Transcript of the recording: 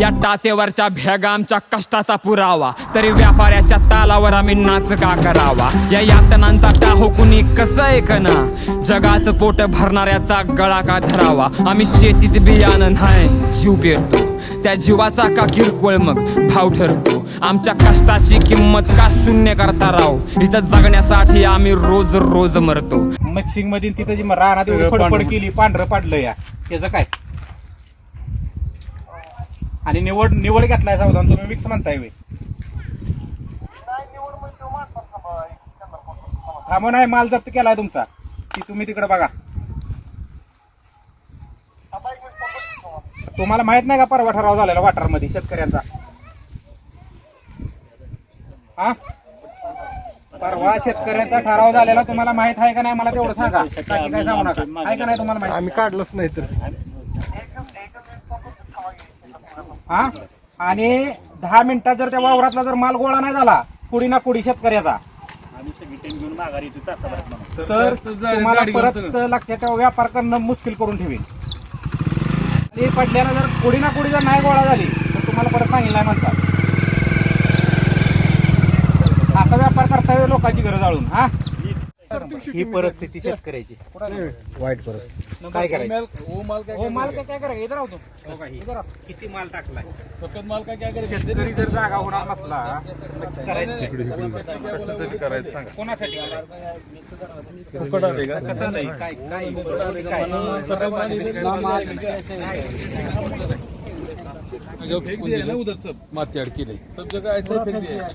या टातेवरच्या भेगा आमच्या कष्टाचा पुरावा. तरी व्यापाऱ्याच्या तालावर आम्ही नाच का करावा? या यातनांचा टाहो कुणी कसं ऐकना जगाचं पोट भरणाऱ्याचा गळा का धरावा? आम्ही शेतीत बियाणं नाही जीव पेरतो. त्या जीवाचा का किरकोळ मग भाव ठरतो? आमच्या कष्टाची किंमत का शून्य करता राव? इथं जगण्यासाठी आम्ही रोज रोज मरतो. मच्छिंगमध्ये तिथं जी एवढी फडफड केली पांढरं पाडलं या. त्याचं काय? आणि निवड निवड घेतलाय सावधान तुम्ही मिक्स म्हणताय वे थांबा नाही माल जप्त केलाय तुमचा. की तुम्ही तिकडे बघा. तुम्हाला माहीत नाही का परवा ठराव झालेला वाटारमध्ये शेतकऱ्यांचा? हा? परवा शेतकऱ्यांचा ठराव झालेला तुम्हाला माहीत आहे का नाही मला तेवढं सांगा. काय सांगू नका. आहे का नाही तुम्हाला माहिती? आम्ही काढलंच नाही तर. हा? आणि दहा मिनिटात जर त्या वावरातला जर माल गोळा नाही झाला कुडी ना कुडी शेतकऱ्याचा. तर तुम्हाला परत लक्षात ठेवा व्यापार करणं मुश्किल करून ठेवेल आणि पडल्यानं जर कुडी ना कुडी जर नाही गोळा झाली तर तुम्हाला परत सांगितलं नाही म्हणतात. असा व्यापार करता येईल लोकांची गरज आळून हा? ही परिस्थिती शेतकऱ्याची. वाईट परत काय करायचं? हो माल काय काय करायचं? इथं राहतो. इथं राह. किती माल टाकलाय? सफेद माल काय करायचं? शेतकरी जर जागा होणार नसला करायचं करायचं सांगा? कोणासाठी? फुकट आले का? कसं नाही काय काय? काय? फेक दिया ना उधर सब माती अड़की नहीं. सब जगह ऐसा ही फेक दिया है